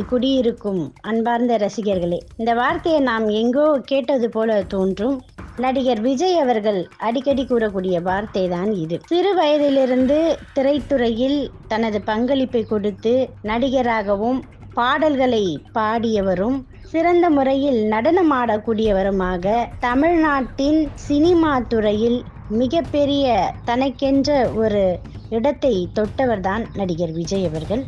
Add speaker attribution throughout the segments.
Speaker 1: மனதில் குடியிருக்கும் அன்பார்ந்த ரசிகர்களே இந்த வார்த்தையை நாம் எங்கோ கேட்டது போல தோன்றும். நடிகர் விஜய் அவர்கள் அடிக்கடி கூறக்கூடிய வார்த்தை தான் இது. சிறு வயதிலிருந்து திரைத்துறையில் தனது பங்களிப்பை கொடுத்து நடிகராகவும் பாடல்களை பாடியவரும் சிறந்த முறையில் நடனமாடக்கூடியவருமாக தமிழ்நாட்டின் சினிமா துறையில் மிகப்பெரிய தனக்கென்ற ஒரு இடத்தை தொட்டவர்தான் நடிகர் விஜய் அவர்கள்.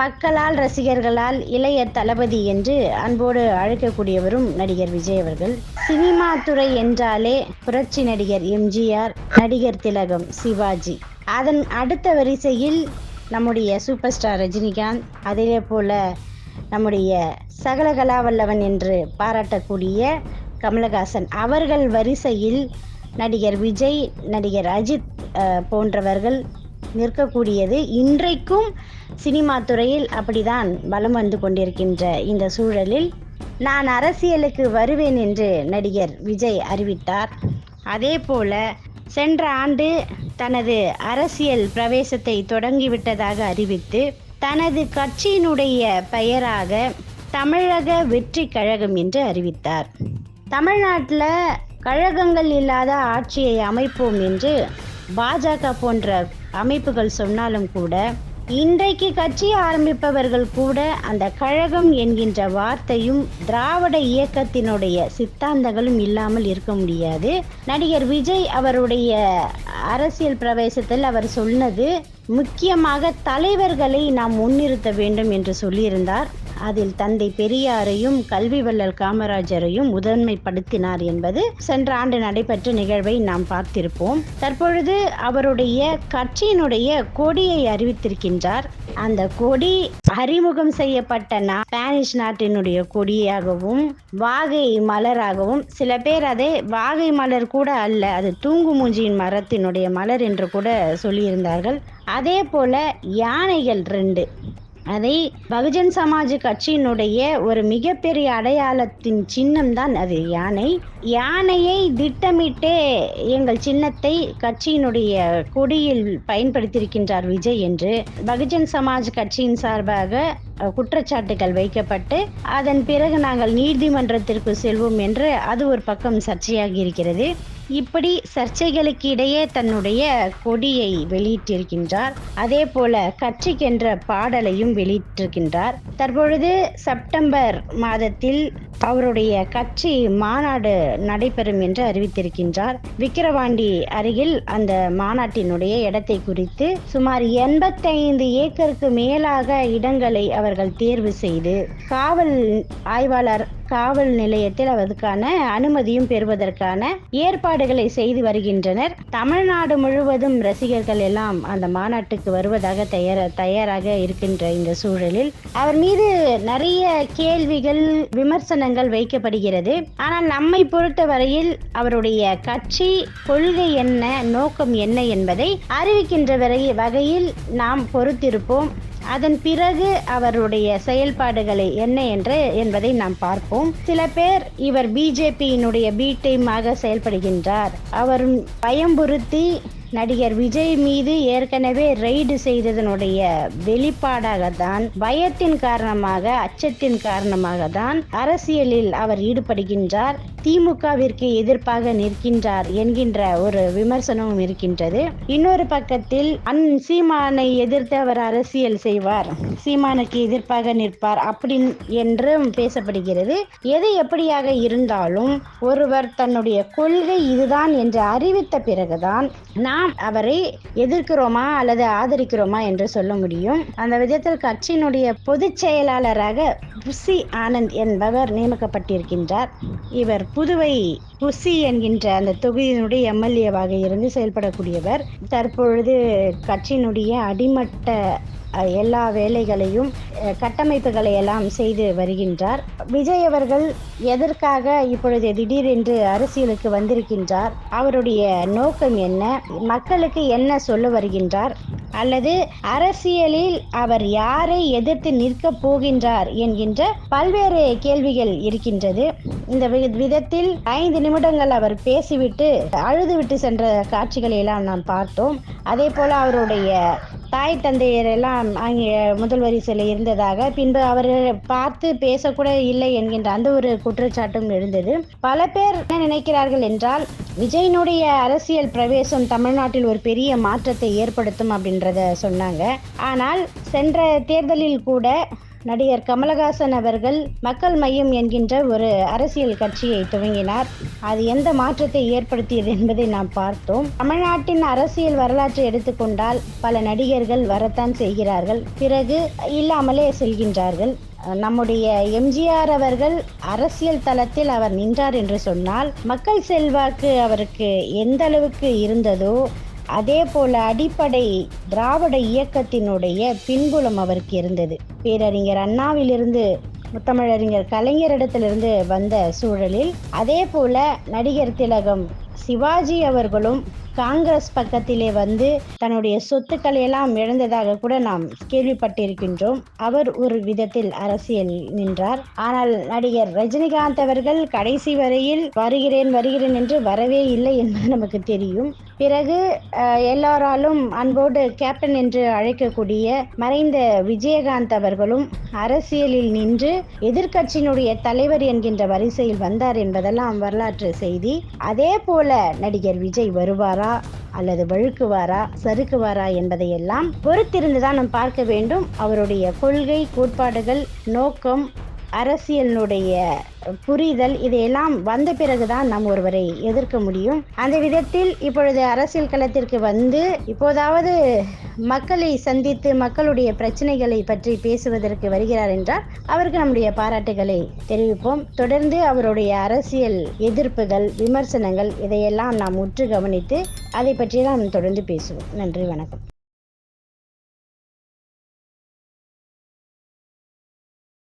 Speaker 1: மக்களால் ரசிகர்களால் இளைய தளபதி என்று அன்போடு அழைக்கக்கூடியவரும் நடிகர் விஜய் அவர்கள். சினிமா துறை என்றாலே புரட்சி நடிகர் எம்ஜிஆர் நடிகர் திலகம் சிவாஜி. அதன் அடுத்த வரிசையில் நம்முடைய சூப்பர் ஸ்டார் ரஜினிகாந்த் அதே போல நம்முடைய சகல கலாவல்லவன் என்று பாராட்டக்கூடிய கமலஹாசன் அவர்கள் வரிசையில் நடிகர் விஜய் நடிகர் அஜித் போன்றவர்கள் நிற்கக்கூடியது. இன்றைக்கும் சினிமா துறையில் அப்படிதான் பலம் வந்து கொண்டிருக்கின்ற இந்த சூழலில் நான் அரசியலுக்கு வருவேன் என்று நடிகர் விஜய் அறிவித்தார். அதே போல சென்ற ஆண்டு தனது அரசியல் பிரவேசத்தை தொடங்கிவிட்டதாக அறிவித்து தனது கட்சியினுடைய பெயராக தமிழக வெற்றி கழகம் என்று அறிவித்தார். தமிழ்நாட்டில் கழகங்கள் இல்லாத ஆட்சியை அமைப்போம் என்று பாஜக போன்ற அமைப்புகள் சொன்னாலும் கூட இன்றைக்கு கட்சி ஆரம்பிப்பவர்கள் கூட அந்த கழகம் என்கின்ற வார்த்தையும் திராவிட இயக்கத்தினுடைய சித்தாந்தங்களும் இல்லாமல் இருக்க முடியாது. நடிகர் விஜய் அவருடைய அரசியல் பிரவேசத்தில் அவர் சொன்னது முக்கியமாக தலைவர்களை நாம் முன்னிறுத்த வேண்டும் என்று சொல்லியிருந்தார். அதில் தந்தை பெரியாரையும் கல்வி வள்ளல் காமராஜரையும் முதன்மைப்படுத்தினார் என்பது சென்ற ஆண்டு நடைபெற்ற நிகழ்வை நாம் பார்த்திருப்போம். தற்பொழுது அவருடைய கட்சியினுடைய கொடியை அறிவித்திருக்கின்றார். அந்த கொடி அறிமுகம் செய்யப்பட்ட ஸ்பானிஷ் நாட்டினுடைய கொடியாகவும் வாகை மலராகவும் சில பேர் அதை வாகை மலர் கூட அல்ல அது தூங்கு மூஞ்சியின் மரத்தினுடைய மலர் என்று கூட சொல்லியிருந்தார்கள். அதே போல யானைகள் ரெண்டு அதை பகுஜன் சமாஜ் கட்சியினுடைய ஒரு மிகப்பெரிய அடையாளத்தின் சின்னம் தான் அது யானை. யானையை திட்டமிட்டே எங்கள் சின்னத்தை கட்சியினுடைய கொடியில் பயன்படுத்தியிருக்கின்றார் விஜய் என்று பகுஜன் சமாஜ் கட்சியின் சார்பாக குற்றச்சாட்டுகள் வைக்கப்பட்டு அதன் பிறகு நாங்கள் நீதிமன்றத்திற்கு செல்வோம் என்று அது ஒரு பக்கம் சர்ச்சையாகி இருக்கிறது. இப்படி சர்ச்சைகளுக்கு இடையே தன்னுடைய கொடியை வெளியிட்டிருக்கின்றார். அதே போல கட்சிக்கென்ற பாடலையும் வெளியிட்டிருக்கின்றார். தற்பொழுது செப்டம்பர் மாதத்தில் அவருடைய கட்சி மாநாடு நடைபெறும் என்று அறிவித்திருக்கின்றார். விக்கிரவாண்டி அருகில் அந்த மாநாட்டினுடைய இடத்தை குறித்து சுமார் எண்பத்தைந்து ஏக்கருக்கு மேலாக இடங்களை அவர்கள் தேர்வு செய்து காவல் ஆய்வாளர் காவல் நிலையத்தில் அதற்கான அனுமதியும் பெறுவதற்கான ஏற்பாடுகளை செய்து வருகின்றனர். தமிழ்நாடு முழுவதும் ரசிகர்கள் எல்லாம் அந்த மாநாட்டுக்கு வருவதாக தயார தயாராக இருக்கின்ற இந்த சூழலில் அவர் மீது நிறைய கேள்விகள் விமர்சனங்கள் வைக்கப்படுகிறது. ஆனால் நம்மை பொறுத்தவரையில் அவருடைய கட்சி கொள்கை என்ன நோக்கம் என்ன என்பதை அறிவிக்கின்ற வரை வகையில் நாம் பொறுத்திருப்போம். அதன் பிறகு அவருடைய செயல்பாடுகளை என்ன என்று என்பதை நாம் பார்ப்போம். சில பேர் இவர் பிஜேபியினுடைய பி டீமாக செயல்படுகின்றார். அவர் பயம்புறுத்தி நடிகர் விஜய் மீது ஏற்கனவே ரெய்டு செய்ததனுடைய வெளிப்பாடாக தான் பயத்தின் காரணமாக அச்சத்தின் காரணமாக தான் அரசியலில் அவர் ஈடுபடுகின்றார். திமுகவிற்கு எதிர்ப்பாக நிற்கின்றார் என்கின்ற ஒரு விமர்சனமும் இருக்கின்றது. இன்னொரு பக்கத்தில் அன் சீமானை எதிர்த்து அவர் அரசியல் செய்வார். சீமானுக்கு எதிர்ப்பாக நிற்பார் அப்படி என்றும் பேசப்படுகிறது. எது எப்படியாக இருந்தாலும் ஒருவர் தன்னுடைய கொள்கை இதுதான் என்று அறிவித்த பிறகுதான் நான் அவரை எதிர்க்கிறோமா அல்லது ஆதரிக்கிறோமா என்று சொல்ல முடியும். அந்த விதத்தில் கட்சியினுடைய பொதுச் செயலாளராக புசி ஆனந்த் என்பவர் நியமிக்கப்பட்டிருக்கின்றார். இவர் புதுவை புசி என்கின்ற அந்த தொகுதியினுடைய எம்எல்ஏவாக இருந்து செயல்படக்கூடியவர். தற்பொழுது கட்சியினுடைய அடிமட்ட எல்லா வேலைகளையும் கட்டமைப்புகளை எல்லாம் செய்து வருகின்றார். விஜய் அவர்கள் எதற்காக இப்பொழுது திடீரென்று அரசியலுக்கு வந்திருக்கின்றார்? அவருடைய நோக்கம் என்ன? மக்களுக்கு என்ன சொல்ல வருகின்றார்? அல்லது அரசியலில் அவர் யாரை எதிர்த்து நிற்கப் போகின்றார் என்கின்ற பல்வேறு கேள்விகள் இருக்கின்றது. இந்த விதத்தில் ஐந்து நிமிடங்கள் அவர் பேசிவிட்டு அழுதுவிட்டு சென்ற காட்சிகளை எல்லாம் நாம் பார்த்தோம். அதே போல அவருடைய தாய் தந்தையர் எல்லாம் அங்கே முதல் வரிசையில் இருந்ததாக பின்பு அவர் பார்த்து பேசக்கூட இல்லை என்கின்ற அந்த ஒரு குற்றச்சாட்டும் எழுந்தது. பல பேர் என்ன நினைக்கிறார்கள் என்றால் விஜயனுடைய அரசியல் பிரவேசம் தமிழ்நாட்டில் ஒரு பெரிய மாற்றத்தை ஏற்படுத்தும் அப்படின்றத சொன்னாங்க. ஆனால் சென்ற தேர்தலில் கூட நடிகர் கமலஹாசன் அவர்கள் மக்கள் மையம் என்கின்ற ஒரு அரசியல் கட்சியை துவங்கினார். அது எந்த மாற்றத்தை ஏற்படுத்தியது என்பதை நாம் பார்த்தோம். தமிழ்நாட்டின் அரசியல் வரலாற்றை எடுத்துக்கொண்டால் பல நடிகர்கள் வரத்தான் செய்கிறார்கள். பிறகு இல்லாமலே செல்கின்றார்கள். நம்முடைய எம்ஜிஆர் அவர்கள் அரசியல் தளத்தில் அவர் நின்றார் என்று சொன்னால் மக்கள் செல்வாக்கு அவருக்கு எந்த அளவுக்கு இருந்ததோ அதே போல அடிப்படை திராவிட இயக்கத்தினுடைய பின்புலம் அவருக்கு இருந்தது. பேரறிஞர் அண்ணாவிலிருந்து முத்தமிழறிஞர் கலைஞரிடத்திலிருந்து வந்த சூழலில் அதே போல நடிகர் திலகம் சிவாஜி அவர்களும் காங்கிரஸ் பக்கத்திலே வந்து தன்னுடைய சொத்துக்களை எல்லாம் இழந்ததாக கூட நாம் கேள்விப்பட்டிருக்கின்றோம். அவர் ஒரு விதத்தில் அரசியல் நின்றார். ஆனால் நடிகர் ரஜினிகாந்த் அவர்கள் கடைசி வரையில் வருகிறேன் வருகிறேன் என்று வரவே இல்லை என்பது நமக்கு தெரியும். பிறகு எல்லாராலும் அன்போடு கேப்டன் என்று அழைக்கக்கூடிய மறைந்த விஜயகாந்த் அவர்களும் அரசியலில் நின்று எதிர்க்கட்சியினுடைய தலைவர் என்கின்ற வரிசையில் வந்தார் என்பதெல்லாம் வரலாற்று செய்தி. அதே போல நடிகர் விஜய் வருவாரா? அல்லது வழுக்குவாரா சறுக்குவாரா என்பதையெல்லாம் பொறுத்திருந்துதான் நாம் பார்க்க வேண்டும். அவருடைய கொள்கை கோட்பாடுகள் நோக்கம் அரசியலினுடைய புரிதல் இதையெல்லாம் வந்த பிறகுதான் நாம் ஒருவரை எதிர்க்க முடியும். அந்த விதத்தில் இப்பொழுது அரசியல் களத்திற்கு வந்து இப்போதாவது மக்களை சந்தித்து மக்களுடைய பிரச்சனைகளை பற்றி பேசுவதற்கு வருகிறார் என்றால் அவருக்கு நம்முடைய பாராட்டுகளை தெரிவிப்போம். தொடர்ந்து அவருடைய அரசியல் எதிர்ப்புகள் விமர்சனங்கள் இதையெல்லாம் நாம் உற்று கவனித்து அதை பற்றியெல்லாம் தொடர்ந்து பேசுவோம். நன்றி வணக்கம்.